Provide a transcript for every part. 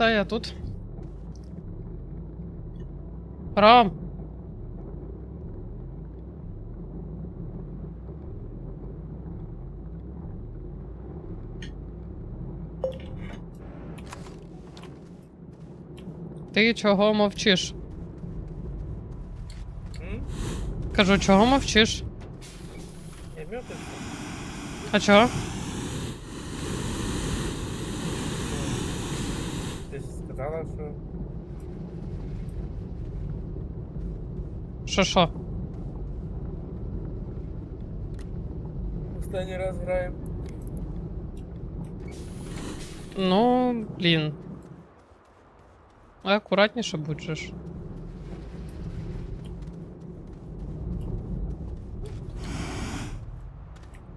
Та я тут. Ром. Ти чого мовчиш? М? Кажу, чого мовчиш? Я мертвый? А чого? Сказала, что... Що що? Останній раз граємо. Ну, блін. Акуратніше будь же ж.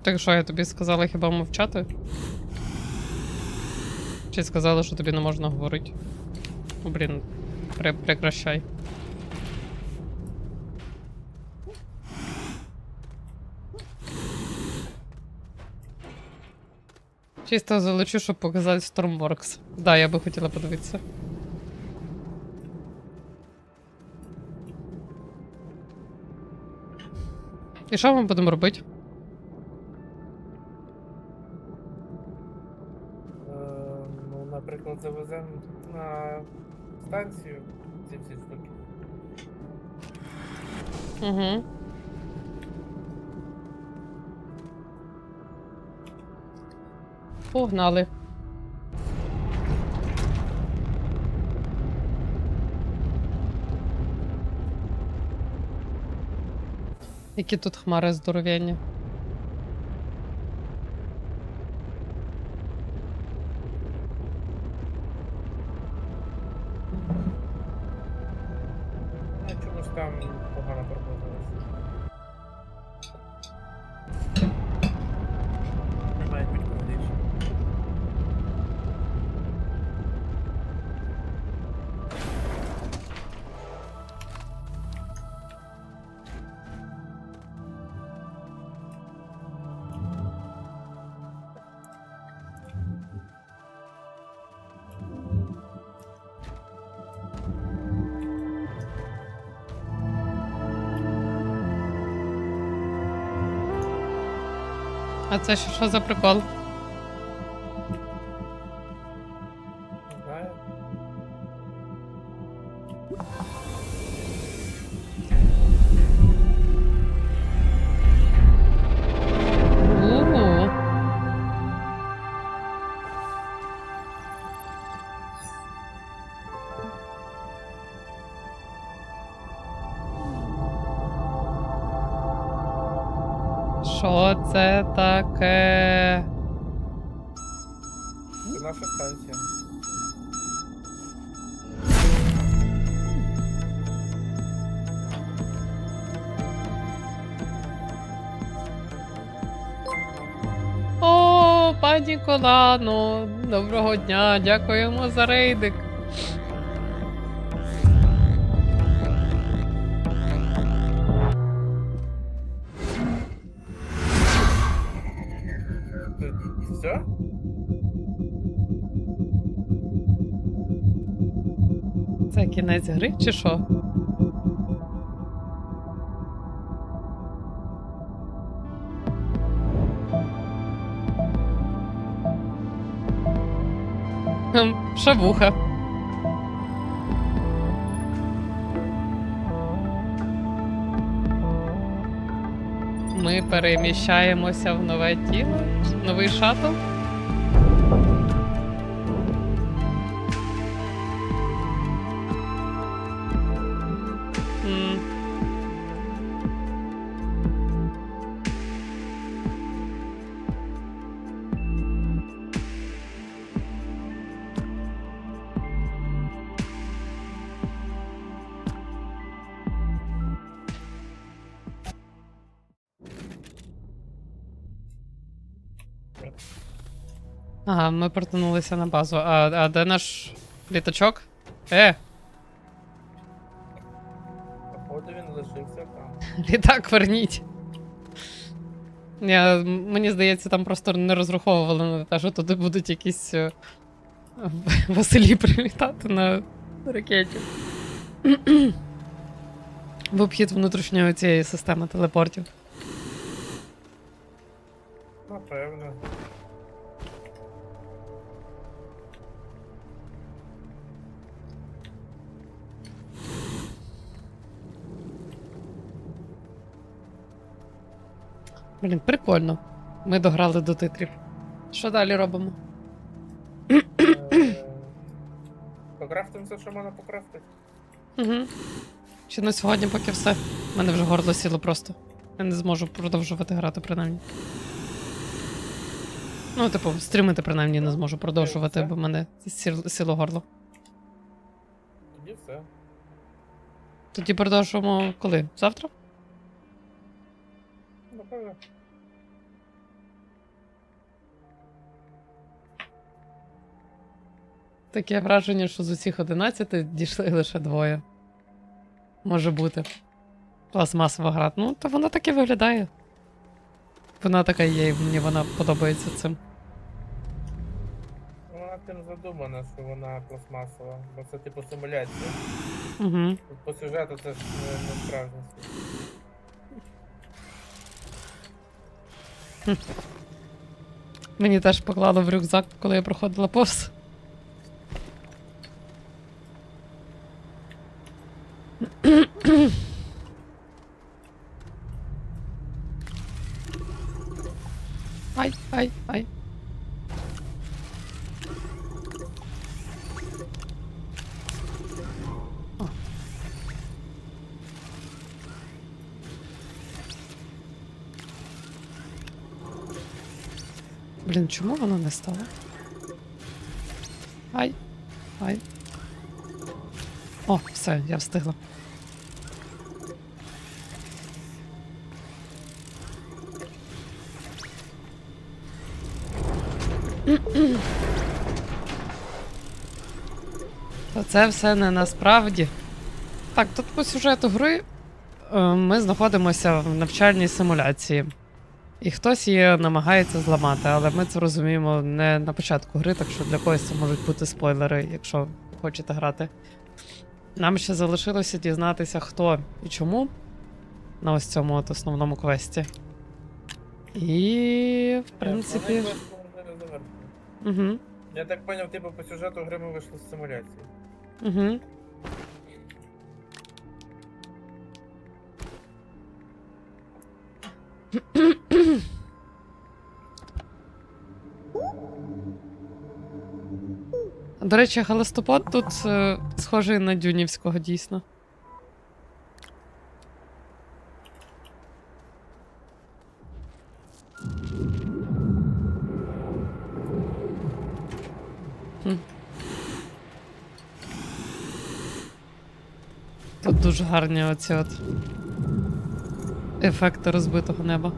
Так що я тобі сказала хіба мовчати? Чи сказала, що тобі не можна говорити? Ну, блін, пре прекращай. Чисто залечу, щоб показати Stormworks. Да, я би хотіла подивитися. І що ми будемо робити? Е, ну, наприклад, завеземо на станцію ці всі штуки. Угу. Погнали. Які тут хмари здоровенні. Чомусь там погано промовилося. А це ще що за прикол? Що це таке? Це наша станція. О, пані Колано, доброго дня, дякуємо за рейдик. Це кінець гри чи що? Шавуха. Ми переміщаємося в нове тіло, новий шаттл. Ага, ми протонулися на базу. А, а де наш літачок? Е, Походу він лишився там. літак верніть. Я, мені здається, там просто не розраховували на те, що туди будуть якісь е, Василі прилітати на ракеті. В обхід внутрішньої цієї системи телепортів. Напевно. Блін, прикольно. Ми дограли до титрів. Що далі робимо? Е, Покрафтимо все, що можна покрафтити. Угу. Чи на сьогодні поки все. У мене вже горло сіло просто. Я не зможу продовжувати грати, принаймні. Ну, типу, стрімити принаймні не зможу продовжувати, бо в мене сіло горло. Тоді все. Тоді продовжуємо коли? Завтра? Напевно. Таке враження, що з усіх 11 дійшли лише двоє. Може бути. Пластмасова гра. Ну, то вона так і виглядає. Вона така є, і мені вона подобається цим. Вона тим задумана, що вона пластмасова, бо це типу симуляція. Угу. По сюжету це ж не, справжній світ. Мені теж поклали в рюкзак, коли я проходила повз. Ай, ай, ай. О. Блін, чому воно не стало? Ай. Ай. О, все, я встигла. То це все не насправді. Так, тут по сюжету гри е, ми знаходимося в навчальній симуляції. І хтось її намагається зламати, але ми це розуміємо не на початку гри, так що для когось це можуть бути спойлери, якщо хочете грати. Нам ще залишилося дізнатися, хто і чому на ось цьому от основному квесті. І, в принципі. Угу, Я так поняв, типу по сюжету гри ми вийшли з симуляції. угу. До речі, галастопод тут е, схожий на Дюнівського дійсно. Тут дуже гарні оці от ефекти розбитого неба.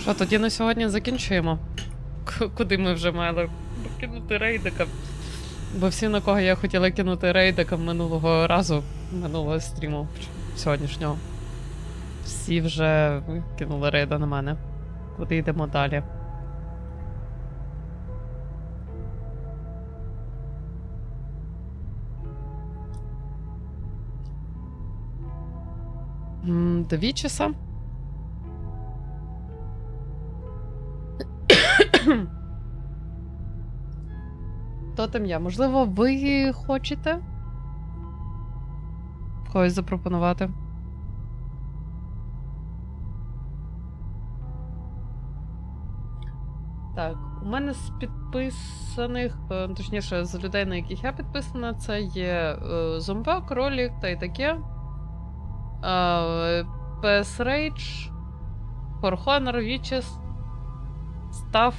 Що, тоді на сьогодні закінчуємо? Куди ми вже мали кинути рейдика? Бо всі, на кого я хотіла кинути рейдика минулого разу, минулого стріму сьогоднішнього. Всі вже кинули рейда на мене. Куди йдемо далі? Дві часа. Там я. Можливо, ви хочете когось запропонувати? Так, у мене з підписаних, е, точніше, з людей, на яких я підписана, це є е, Зомбак, Кролік та й таке. PS Rage, For Honor, Witches, Staff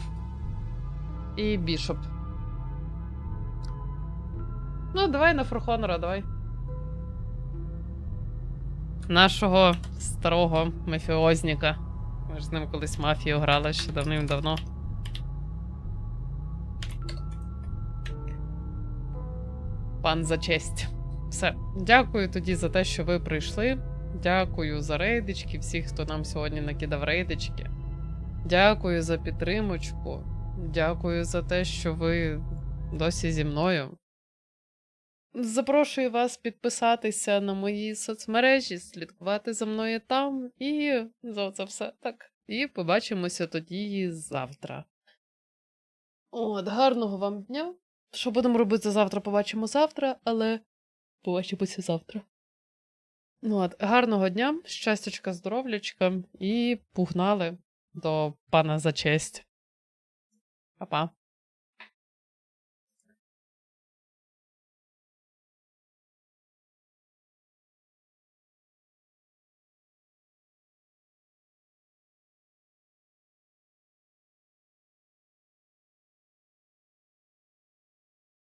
і Bishop. Ну, давай на Honor, давай. Нашого старого мафіозніка. Ми ж з ним колись мафію грали ще давним-давно. пан за честь. Все. Дякую тоді за те, що ви прийшли. Дякую за рейдички, всіх, хто нам сьогодні накидав рейдички. Дякую за підтримочку. Дякую за те, що ви досі зі мною. Запрошую вас підписатися на мої соцмережі, слідкувати за мною там і за це все так. І побачимося тоді завтра. От, гарного вам дня. Що будемо робити завтра, побачимо завтра, але побачимося завтра. Ну от, гарного дня, щастячка, здоров'ячка і пугнали до пана за честь. Па-па.